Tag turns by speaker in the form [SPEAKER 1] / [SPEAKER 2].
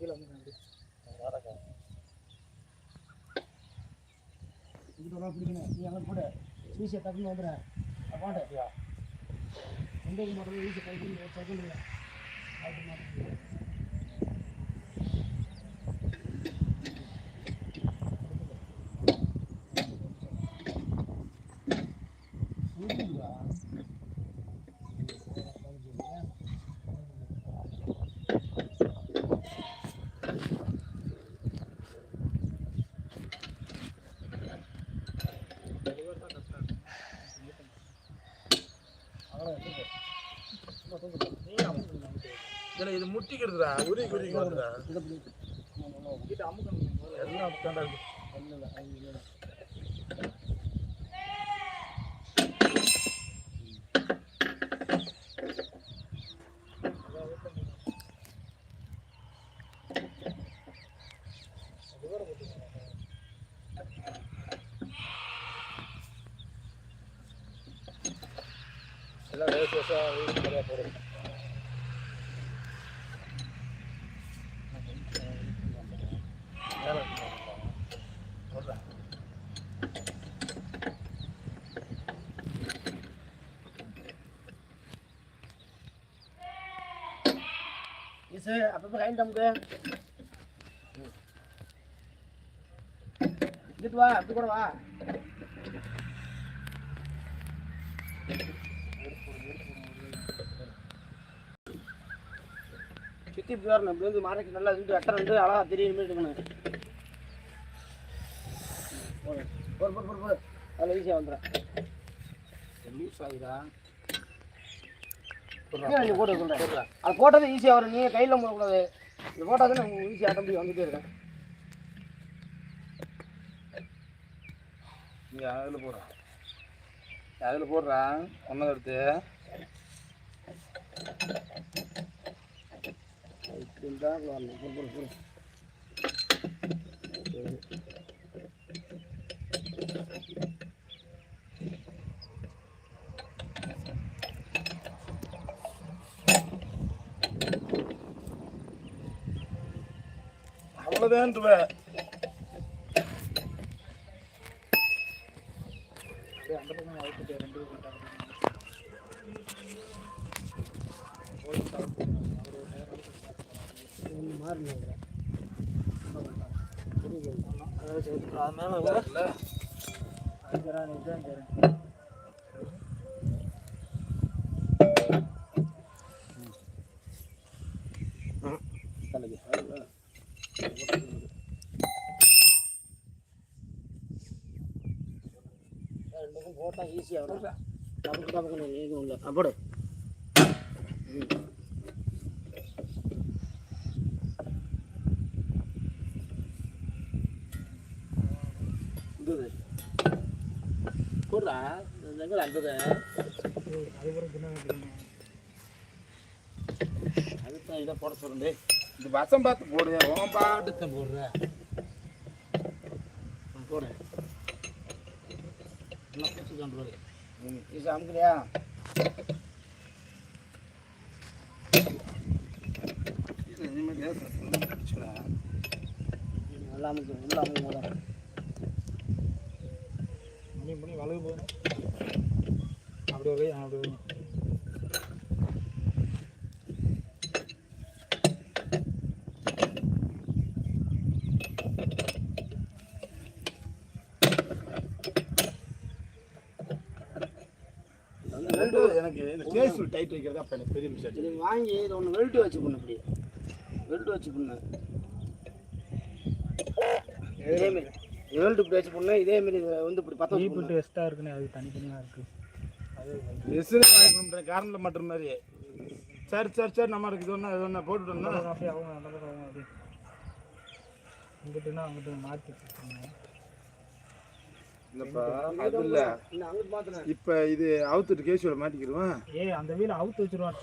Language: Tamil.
[SPEAKER 1] கீழே வந்து இங்கிட்ட ஒரு பிடிக்கணும். நீ அங்கே போடு. ஈஸியாக டக்குன்னு வந்துடுறேன் அப்பாண்ட எந்த மட்டும் ஈஸியாக கைக்கு செகண்ட் அது மாதிரி
[SPEAKER 2] இதுல இது முட்டிக்கிறதுடா உரி குரி வருதுடா. எல்லாம் எல்லாம் வேஸ்ட் வேஸ்டா வீடு நிறையா போடுது மேல இருக்கு. போடுறேன்.
[SPEAKER 1] ஈஸு அப்பப்போ கைண்ட் நமக்கு இங்கிட்டு வா அப்படி கூட வா சுற்றி இப்படி வரணும் இப்படி வந்து மறைக்கு நல்லா இருந்து வெட்டர் வந்து அழகா தெரியுற மாதிரி இருக்கணும். போடு போடு போடு அதில் ஈஸியாக வந்துடும்.
[SPEAKER 2] லூஸ் ஆகுதா?
[SPEAKER 1] நீ போட்டு சொல்கிறேன் அது போட்டது ஈஸியாக வரும். நீ கையில் போடக்கூடாது. இது போட்டால் தான் ஈஸியாக தம்பி வந்துட்டே இருக்கேன்.
[SPEAKER 2] நீ அதில் போடுற. அதில் போடுறா. ஒன்றதை எடுத்து.
[SPEAKER 1] இப்படி தான் வரணும் போடு போடு போடு
[SPEAKER 2] அவ்வளோதான்ட்டுவேன்
[SPEAKER 1] அப்படியே அந்த பக்கம் அழுத்திட்டு ரெண்டு பேரும் போட்டாங்க. ரெண்டுக்கும் போட்டா ஈஸியாக வரும் டபக்கு டபக்குன்னு இது உள்ள ஆ, போடு ம். இது போடுறா. இந்த எங்கே அந்தது அதுதான் இதை போட சொல்லுங்க
[SPEAKER 2] இது வசம் பார்த்து போடு உன் பாட்டு. போடுற.
[SPEAKER 1] போடு. எல்லாம் பிடிச்சி கொண்டு ம் இது அமுக்கலையா நல்லா அமுக்கு உள்ள அமுக்கு போதும்
[SPEAKER 3] போகணும் அப்படி வை அப்படி
[SPEAKER 2] எனக்கு இந்த கேஸில் டைட் வைக்கிறது அப்போ எனக்கு பெரிய மிஸ்டேக்
[SPEAKER 1] நீங்கள் வாங்கி இதை ஒன்று வெல்ட்டு வச்சு பண்ணு இப்படி வெல்ட்டு வச்சு பண்ணு எதுவுமே இப்படி வச்சு பண்ணு இதை வந்து இப்படி பண்ணு.
[SPEAKER 3] ஈபிட்டு எக்ஸ்ட்ரா இருக்குன்னு அது தனித்தனியாக இருக்குது
[SPEAKER 2] வாங்கி பண்ணுறேன் கரண்டில் மட்டுற மாதிரி. சரி சரி சரி நம்ம இது ஒன்று இது ஒன்று போட்டுட்டோம்னா.
[SPEAKER 3] காஃபி ஆகும் நல்ல ஆகும் அப்படி. இங்கிட்டுனா அங்கிட்டு மாற்றி
[SPEAKER 2] இல்லைப்பா அது இல்லை. இப்போ இது அவுத்துட்டு கேஸோட மாட்டிக்கிடுவேன்
[SPEAKER 3] ஏய் அந்த வீல் அவுத்து வச்சிருவான்